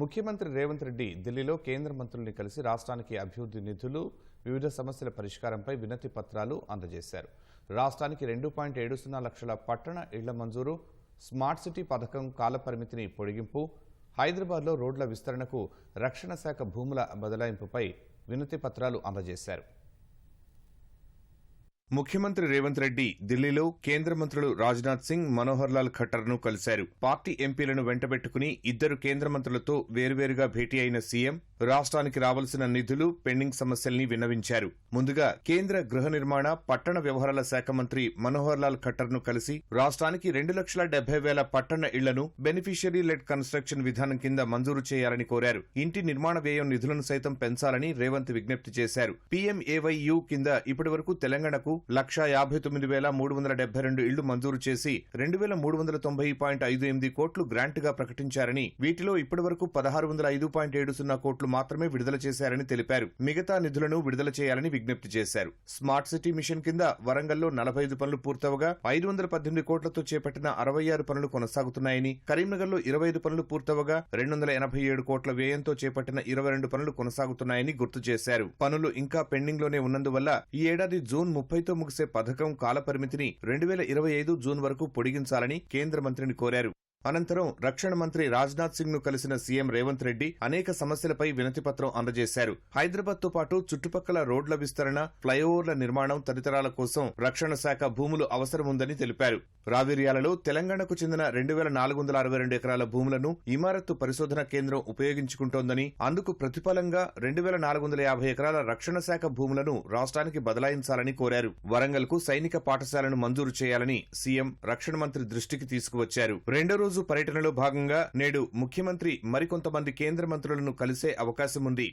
ముఖ్యమంత్రి రేవంత్ రెడ్డి ఢిల్లీలో కేంద్ర మంత్రుల్ని కలిసి రాష్ట్రానికి అభివృద్ధి నిధులు వివిధ సమస్యల పరిష్కారంపై వినతి పత్రాలు అందజేశారు. రాష్ట్రానికి రెండు పాయింట్ ఏడు సున్నా లక్షల పట్టణ ఇళ్ళ మంజూరు స్మార్ట్ సిటీ పథకం కాలపరిమితిని పొడిగింపు హైదరాబాద్లో రోడ్ల విస్తరణకు రక్షణ శాఖ భూముల బదలాయింపుపై వినతి పత్రాలు అందజేశారు. ముఖ్యమంత్రి రేవంత్ రెడ్డి ఢిల్లీలో కేంద్ర మంత్రులు రాజ్నాథ్ సింగ్ మనోహర్ లాల్ ఖట్టర్ను కలిశారు. పార్టీ ఎంపీలను వెంటబెట్టుకుని ఇద్దరు కేంద్ర మంత్రులతో వేర్వేరుగా భేటీ అయిన సీఎం రాష్ట్రానికి రావాల్సిన నిధులు పెండింగ్ సమస్యల్ని విన్నవించారు. ముందుగా కేంద్ర గృహ నిర్మాణ పట్టణ వ్యవహారాల శాఖ మంత్రి మనోహర్ లాల్ ఖట్టర్ను కలిసి రాష్ట్రానికి రెండు లక్షల డెబ్బై వేల పట్టణ ఇళ్ళను బెనిఫిషియరీ లెడ్ కన్స్ట్రక్షన్ విధానం కింద మంజూరు చేయాలని కోరారు. ఇంటి నిర్మాణ వ్యయం నిధులను సైతం పెంచాలని రేవంత్ విజ్ఞప్తి చేశారు. పీఎంఏవైయు కింద ఇప్పటి వరకు తెలంగాణకు లక్ష యాభై తొమ్మిది వేల మూడు వందల డెబ్బై రెండు ఇళ్ళు మంజూరు చేసి రెండు వేల మూడు వందల తొంభై పాయింట్ ఐదు ఎనిమిది కోట్లు గ్రాంట్గా ప్రకటించారని వీటిలో ఇప్పటి వరకు పదహారు వందల ఐదు పాయింట్ ఏడు సున్నా కోట్లు మాత్రమే విడుదల చేశారని తెలిపారు. మిగతా నిధులను విడుదల చేయాలని విజ్ఞప్తి చేశారు. స్మార్ట్ సిటీ మిషన్ కింద వరంగల్లో నలభై ఐదు పనులు పూర్తవగా ఐదు వందల పద్దెనిమిది కోట్లతో చేపట్టిన అరవై ఆరు పనులు కొనసాగుతున్నాయని కరీంనగర్లో ఇరవై ఐదు పనులు పూర్తవగా రెండు వందల ఎనభై ఏడు కోట్ల వ్యయంతో చేపట్టిన ఇరవై రెండు పనులు కొనసాగుతున్నాయని గుర్తు చేశారు. పనులు ఇంకా పెండింగ్లోనే ఉన్నందువల్ల ఈ ఏడాది జూన్ ముప్పై ముప్పైతో ముగిసే పథకం కాలపరిమితిని రెండు వేల ఇరవై ఐదు జూన్ వరకు పొడిగించాలని కేంద్ర మంత్రిని కోరారు. అనంతరం రక్షణ మంత్రి రాజ్నాథ్ సింగ్ను కలిసిన సీఎం రేవంత్ రెడ్డి అనేక సమస్యలపై వినతిపత్రం అందజేశారు. హైదరాబాద్తో పాటు చుట్టుపక్కల రోడ్ల విస్తరణ ఫ్లైఓవర్ల నిర్మాణం తదితరాల కోసం రక్షణ శాఖ భూములు అవసరముందని తెలిపారు. రావిర్యాలలో తెలంగాణకు చెందిన రెండు వేల నాలుగు వందల అరవై రెండు ఎకరాల భూములను ఇమారత్తు పరిశోధన కేంద్రం ఉపయోగించుకుంటోందని అందుకు ప్రతిఫలంగా రెండు వేల నాలుగు వందల యాభై ఎకరాల రక్షణ శాఖ భూములను రాష్ట్రానికి బదలాయించాలని కోరారు. వరంగల్కు సైనిక పాఠశాలను మంజూరు చేయాలని సీఎం రక్షణ మంత్రి దృష్టికి తీసుకువచ్చారు. రెండో రోజు పర్యటనలో భాగంగా నేడు ముఖ్యమంత్రి మరికొంతమంది కేంద్ర మంత్రులను కలిసే అవకాశం ఉంది